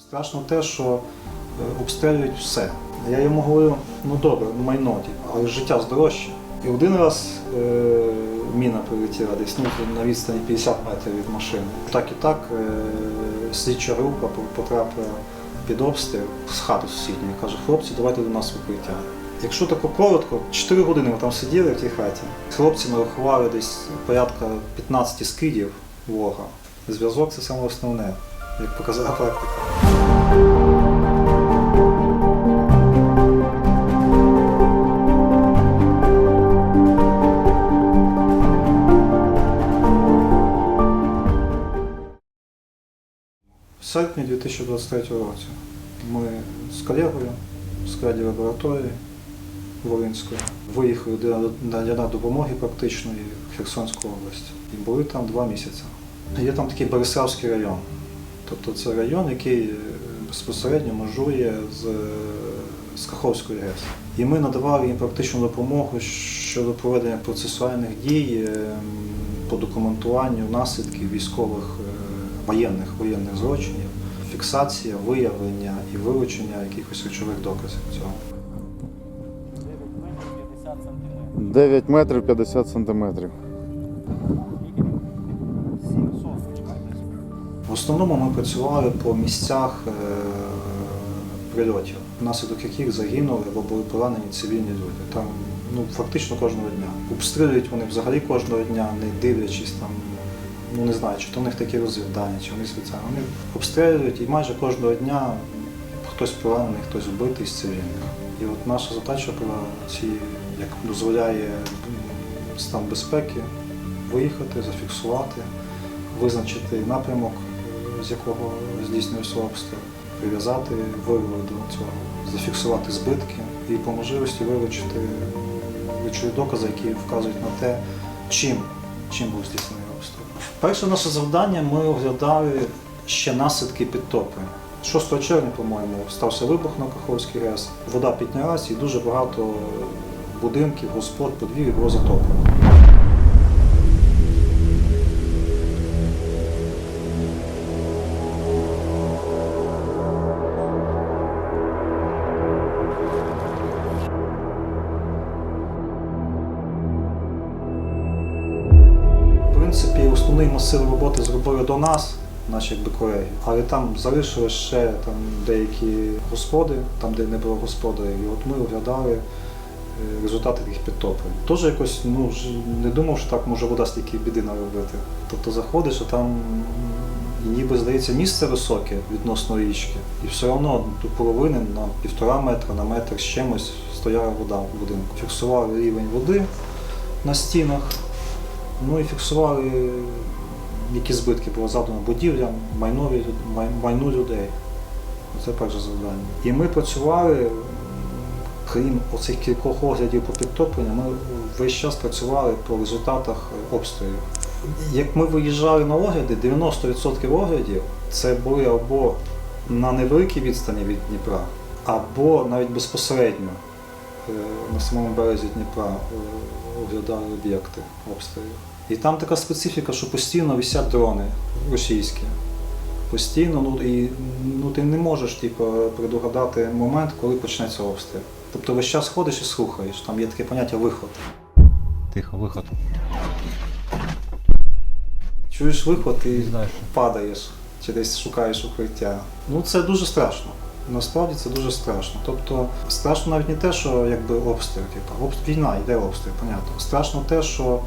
Страшно те, що е, обстрілюють все. Я йому говорю, ну добре, майно, але життя ж дорожче. І один раз е, міна прилетіла десь ну, на відстані 50 метрів від машини. Так і так е, слідча група потрапила під обстріл з хати сусідньої. Каже, хлопці, давайте до нас в укриття. Якщо тако коротко, 4 години ми там сиділи в тій хаті. Хлопці нарахували десь порядка 15 скидів ворога. Зв'язок це саме основне, як показала практика. В серпні 2023 році ми з колегою з краді лабораторії Волинської виїхали для надання допомоги практичної в Херсонську область. І були там два місяці. Є там такий Бориславський район. Тобто це район, який е, безпосередньо межує з, е, з Каховською ГЕС. І ми надавали їм практичну допомогу щодо проведення процесуальних дій е, по документуванню наслідків військових воєнних воєнних злочинів, фіксація, виявлення і вилучення якихось речових доказів цього. 9 метрів 50 сантиметрів. В основному ми працювали по місцях е, прильотів, внаслідок яких загинули або були поранені цивільні люди. Там ну, фактично кожного дня. Обстрілюють вони взагалі кожного дня, не дивлячись там, ну не знаю, чи то в них такі розвідання, чи вони спеціально. Вони обстрілюють і майже кожного дня хтось поранений, хтось вбитий з цивільних. І от наша задача була ці, як дозволяє стан безпеки, виїхати, зафіксувати, визначити напрямок, з якого здійснювався обстріл, прив'язати вияву до цього, зафіксувати збитки і по можливості вилучити речові докази, які вказують на те, чим, чим був здійснений обстріл. Перше наше завдання ми оглядали ще наслідки підтоплень. 6 червня, по-моєму, стався вибух на Каховській ГЕС. Вода піднялась і дуже багато будинків, господ, подвір'я було затоплено. Масив роботи зробили до нас, наші якби колеги, але там залишили ще там деякі господи, там де не було господарів, і от ми оглядали е, результати тих підтоплень. Теж якось ну, не думав, що так може вода стільки біди наробити. Тобто заходиш, а там ніби здається місце високе відносно річки, і все одно до половини на півтора метра, на метр з чимось стояла вода в будинку. Фіксували рівень води на стінах. Ну і фіксували, які збитки було завдано будівлям, майнові, май- майну людей. Це перше завдання. І ми працювали, крім оцих кількох оглядів по підтопленню, ми весь час працювали по результатах обстрілів. Як ми виїжджали на огляди, 90% оглядів це були або на невеликій відстані від Дніпра, або навіть безпосередньо е, на самому березі Дніпра е, оглядали об'єкти обстрілів. І там така специфіка, що постійно висять дрони російські. Постійно, ну і ну, ти не можеш типу, предугадати момент, коли почнеться обстріл. Тобто весь час ходиш і слухаєш, там є таке поняття виход. Тихо, виход. Чуєш виход і падаєш, чи десь шукаєш укриття. Ну це дуже страшно. Насправді це дуже страшно. Тобто страшно навіть не те, що якби обстріл, типу, обстріл, війна, йде обстріл, понятно. Страшно те, що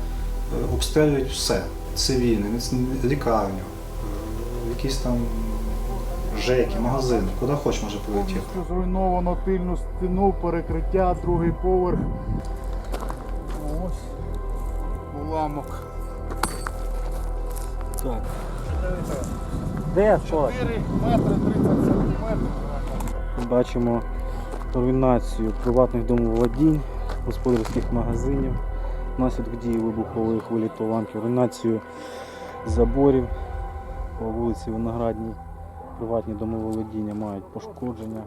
обстрілюють все. Цивільне, лікарню, е, якісь там ЖЕКи, магазини, куди хоч може прилетіти. Повністю зруйновано тильну стіну, перекриття, другий поверх. Ось уламок. Так. Де що? 4 метри 30 сантиметрів. Бачимо руйнацію приватних домоволодінь, господарських магазинів, внаслідок дії вибухової хвилі та руйнацію заборів по вулиці Виноградній приватні домоволодіння мають пошкодження.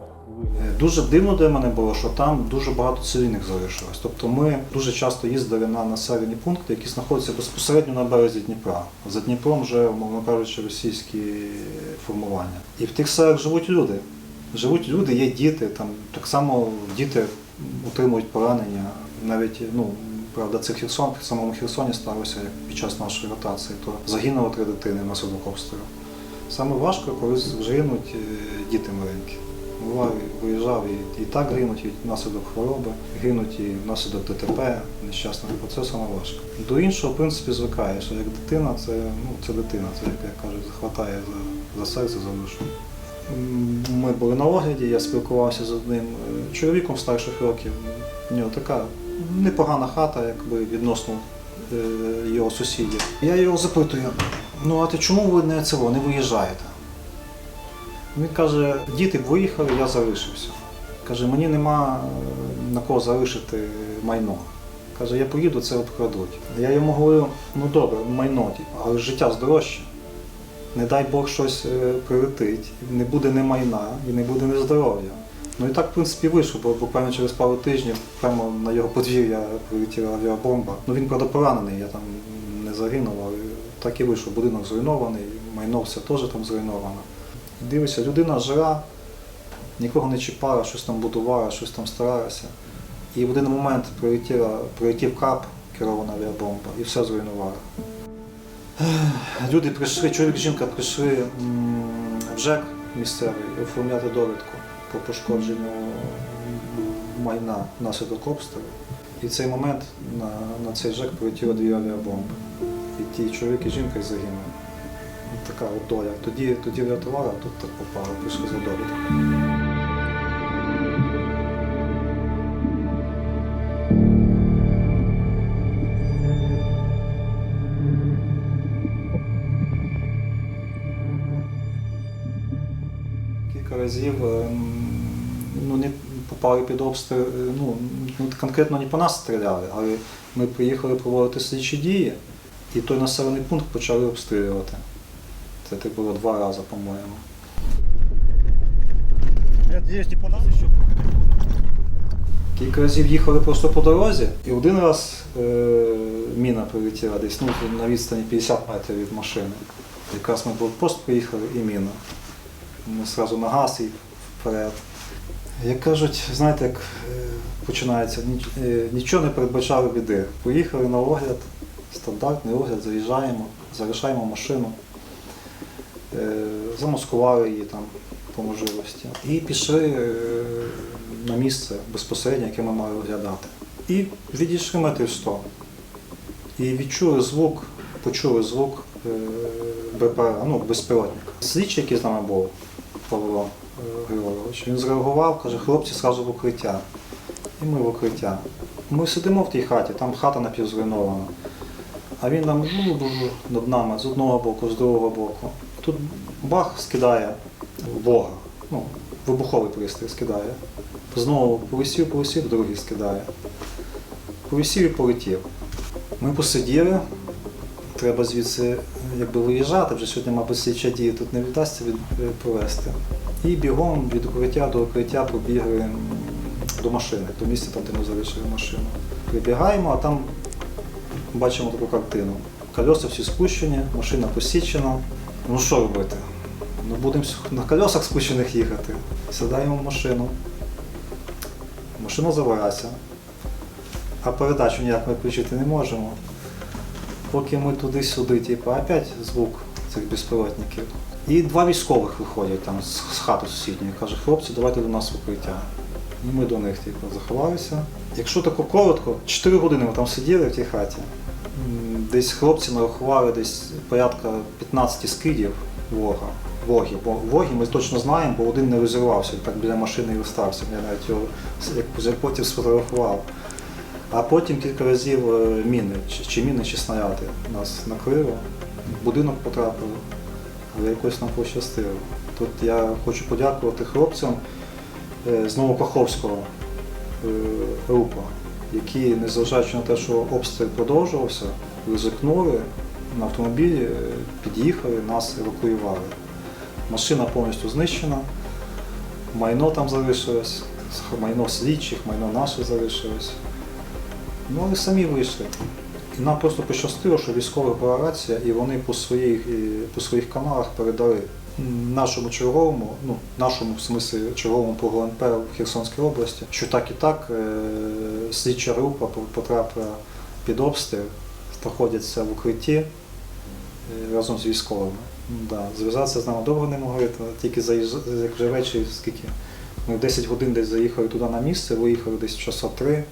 Дуже дивно для мене було, що там дуже багато цивільних залишилось. Тобто ми дуже часто їздили на населені пункти, які знаходяться безпосередньо на березі Дніпра. За Дніпром вже, мовно кажучи, російські формування. І в тих селах живуть люди. Живуть люди, є діти, там так само діти отримують поранення. Навіть ну правда, це Херсон, в самому Херсоні сталося під час нашої ротації, то загинуло три дитини внаслідок обстрілу. Саме важко, коли гинуть е, діти маленькі. Буває, виїжджав і, і так гинуть, і внаслідок хвороби, гинуть і внаслідок ДТП, нещасного процесу саме важко. До іншого, в принципі, звикаєш, як дитина, це, ну, це дитина, це, як я кажу, захватає за, за серце, за душу. Ми були на огляді, я спілкувався з одним е, чоловіком старших років. У нього така непогана хата, якби відносно е, його сусідів. Я його запитую, ну а ти чому ви не цього, не виїжджаєте? Він каже, діти б виїхали, я залишився. Каже, мені нема е, на кого залишити майно. Каже, я поїду, це обкрадуть. Я йому говорю, ну добре, майно, але життя здорожче. Не дай Бог щось е, прилетить, не буде ні майна і не буде ні здоров'я. Ну і так, в принципі, вийшло, бо буквально через пару тижнів прямо на його подвір'я прилетіла авіабомба. Ну він правда поранений, я там не загинув, але так і вийшло. Будинок зруйнований, майно все теж там зруйновано. Дивишся, людина жира, нікого не чіпала, щось там будувала, щось там старалася. І в один момент прилетіла, прилетів кап, керована авіабомба, і все зруйнувало. Люди прийшли, чоловік, жінка прийшли в ЖЕК місцевий оформляти довідку по пошкодженню майна внаслідок обстрілу. І цей момент на, на цей ЖЕК прилетіло дві авіабомби. І ті чоловік і жінка загинули. Така от доля. Тоді, тоді врятували, а тут так попало, прийшли за. Кілька разів ем, ну, не попали під обстріл, е, ну, ну, конкретно не по нас стріляли, але ми приїхали проводити слідчі дії, і той населений пункт почали обстрілювати. Це так було два рази, по-моєму. Не по нас ще? Кілька разів їхали просто по дорозі, і один раз е, міна прилетіла десь ну, на відстані 50 метрів від машини. Якраз ми блокпост приїхали і міна. Ми одразу на газ і вперед. Як кажуть, знаєте, як е, починається, е, нічого не передбачали біди. Поїхали на огляд, стандартний огляд, заїжджаємо, залишаємо машину, е, замаскували її там по можливості. І пішли на місце безпосередньо, яке ми мали оглядати. І відійшли метрів 100. І відчули звук, почули звук БПР, ну, безпілотника. Слідчий, який з нами був, Павло е, Григорович, він зреагував, каже, хлопці, зразу в укриття. І ми в укриття. Ми сидимо в тій хаті, там хата напівзруйнована. А він там ну, над нами з одного боку, з другого боку. Тут бах скидає Бога. Ну, вибуховий пристрій скидає. Знову повисів, повисів, другий скидає. Повисів і полетів. Ми посиділи, треба звідси якби виїжджати, вже сьогодні, мабуть, слідча дія тут не вдасться е, провести. І бігом від укриття до укриття побігли до машини, до місця, там, де ми залишили машину. Прибігаємо, а там бачимо таку картину. Колеса всі спущені, машина посічена. Ну що робити? Ну будемо на колесах спущених їхати. Сідаємо в машину. Машина завелася, а передачу ніяк ми включити не можемо. Поки ми туди-сюди, типу, опять звук цих безпілотників. І два військових виходять там з, хати сусідньої. Каже, хлопці, давайте до нас в укриття. І ми до них типу, заховалися. Якщо тако коротко, 4 години ми там сиділи в тій хаті. Десь хлопці нарахували десь порядка 15 скидів ворога. Воги, бо воги ми точно знаємо, бо один не розірвався, так біля машини і остався. Я навіть його як потім сфотографував. А потім кілька разів е, міни, чи, міни, чи снаряди нас накрило, будинок потрапили, але якось нам пощастило. Тут я хочу подякувати хлопцям е, з Новокаховського е, група, які, незважаючи на те, що обстріл продовжувався, ризикнули на автомобілі, е, під'їхали, нас евакуювали. Машина повністю знищена, майно там залишилось, майно слідчих, майно наше залишилось. Ну, але самі вийшли. Нам просто пощастило, що військових була рація, і вони по своїх, по своїх каналах передали нашому черговому, ну, нашому в смислі черговому по ГУНП в Херсонській області, що так і так е, слідча група потрапила під обстріл, знаходяться в укритті е, разом з військовими. Да, зв'язатися з нами довго не могли, тільки заїжджали, як вже ввечері, скільки. Ми в 10 годин десь заїхали туди на місце, виїхали десь часа три,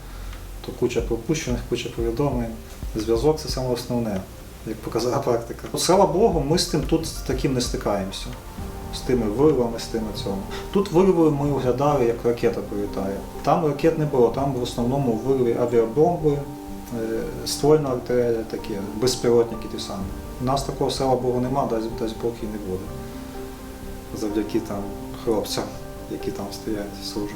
куча пропущених, куча повідомлень. Зв'язок це саме основне, як показала практика. Слава Богу, ми з тим тут з таким не стикаємося. З тими виривами, з тими цьому. Тут вириви ми оглядали, як ракета прилітає. Там ракет не було, там в основному вириви авіабомби, е, ствольна артилерія такі, безпілотники ті самі. У нас такого, слава Богу, нема, дасть Бог і не буде. Завдяки там хлопцям, які там стоять, служать.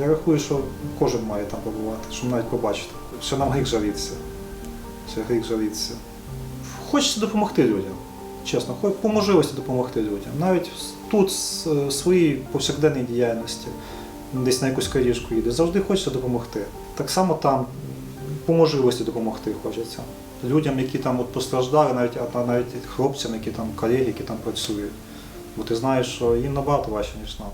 Я рахую, що кожен має там побувати, щоб навіть побачити. Що нам гріх жалітися. Ще гріх. Хочеться допомогти людям. Чесно, по можливості допомогти людям. Навіть тут е, своїй повсякденній діяльності, десь на якусь крадіжку їде, завжди хочеться допомогти. Так само там по можливості допомогти хочеться. Людям, які там от постраждали, навіть, а навіть хлопцям, які там колеги, які там працюють. Бо ти знаєш, що їм набагато важче, ніж нам.